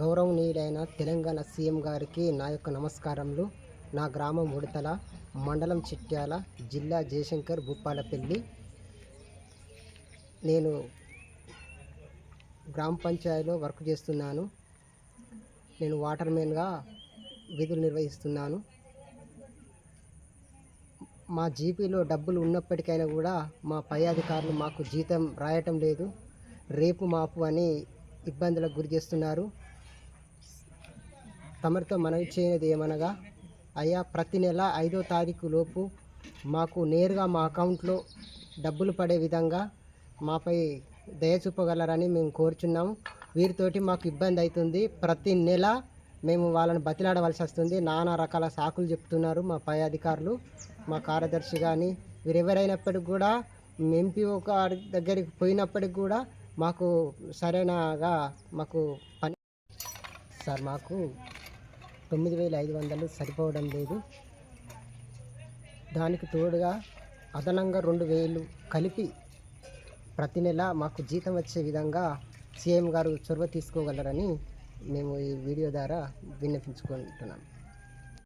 గౌరవనీయుడైన Telangana CM గారికి నా యొక్క నమస్కారములు. నా గ్రామం ఉడతల మండలం చిట్యాల జిల్లా జయశంకర్ భూపాలపల్లి. నేను గ్రామ పంచాయతీలో వర్క్ చేస్తున్నాను. నేను వాటర్ మ్యాన్గా విధులు నిర్వహిస్తున్నాను. మా జీపీలో డబ్బులు ఉన్నప్పటికైనా కూడా మా పై అధికారులు మాకు జీతం రాయటం లేదు. రేపు మాపు అని ఇబ్బందులకు గురి చేస్తున్నారు. తమరితో మనవి చేయనిది ఏమనగా అయ్యా ప్రతి నెల ఐదో తారీఖు లోపు మాకు నేరుగా మా అకౌంట్లో డబ్బులు పడే విధంగా మాపై దయ చూపగలరని మేము కోరుచున్నాము. వీరితోటి మాకు ఇబ్బంది అవుతుంది ప్రతి నెల మేము వాళ్ళని బతిలాడవలసి వస్తుంది. నానా రకాల సాకులు చెప్తున్నారు మా పై అధికారులు మా కార్యదర్శి కానీ వీరెవరైనప్పటికి కూడా ఎంపీఓ గారి దగ్గరికి పోయినప్పటికి కూడా మాకు సరైనగా మాకు పని సార్ మాకు తొమ్మిది వేల ఐదు వందలు సరిపోవడం లేదు. దానికి తోడుగా అదనంగా రెండు వేలు కలిపి ప్రతి నెల మాకు జీతం వచ్చే విధంగా సీఎం గారు చొరవ తీసుకోగలరని మేము ఈ వీడియో ద్వారా విన్నపించుకుంటున్నాం.